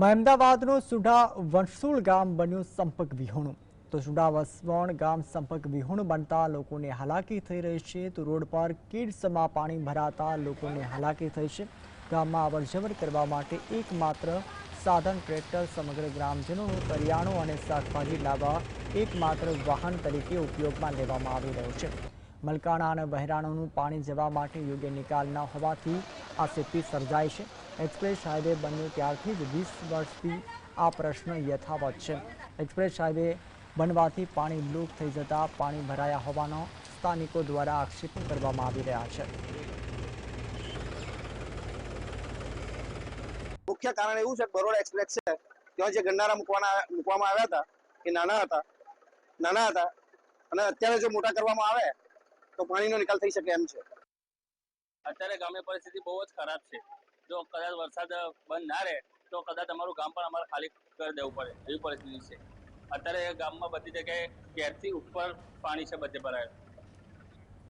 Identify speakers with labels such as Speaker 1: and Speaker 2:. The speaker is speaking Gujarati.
Speaker 1: મહેમદાવાદનું સુડા વંશુલ ગામ બન્યું સંપર્ક વિહોણું. તો સુડા વસવણ ગામ સંપર્ક વિહોણું બનતા લોકોને હાલાકી થઈ રહી છે. તો રોડ પર કીડસમાં પાણી ભરાતા લોકોને હાલાકી થઈ છે. ગામમાં અવરજવર કરવા માટે એકમાત્ર સાધન, ટ્રેક્ટર સમગ્ર ગ્રામજનોનું કરિયાણું અને શાકભાજી લાવવા એકમાત્ર વાહન તરીકે ઉપયોગમાં લેવામાં આવી રહ્યું છે. મલકાણા અને બહેરાણોનું પાણી જવા માટે યોગ્ય નિકાલ ન હોવાથી આ સ્થિતિ સર્જાય છે. એક્સપ્રેસ હાઈવે બન્યો ત્યારથી જ વીસ વર્ષથી આ પ્રશ્ન યથાવત છે. એક્સપ્રેસ હાઈવે બનવાથી પાણી લૂક થઈ જતા પાણી ભરાયા હોવાનો સ્થાનિકો દ્વારા આક્ષેપ કરવામાં આવી રહ્યા છે.
Speaker 2: મુખ્ય કારણ એવું છે કે બરોડા એક્સપ્રેસ છે, ત્યાં જે ગંડારા મૂકવાના, મૂકવામાં આવ્યા હતા, એ નાના હતા નાના હતા, અને અત્યારે જો મોટા કરવામાં આવે તો પાણીનો નિકાલ થઈ શકે એમ છે.
Speaker 3: અત્યારે ગામની પરિસ્થિતિ બહુ જ ખરાબ છે. જો કદાચ વરસાદ બંધ ના રહે, તો કદાચ અમારું ગામ પણ અમારે ખાલી કરી દેવું પડે એવી પરિસ્થિતિ છે. અત્યારે ગામમાં બધી જગ્યાએ ઘેરથી ઉપર પાણી છે બધે ભરાયેલું.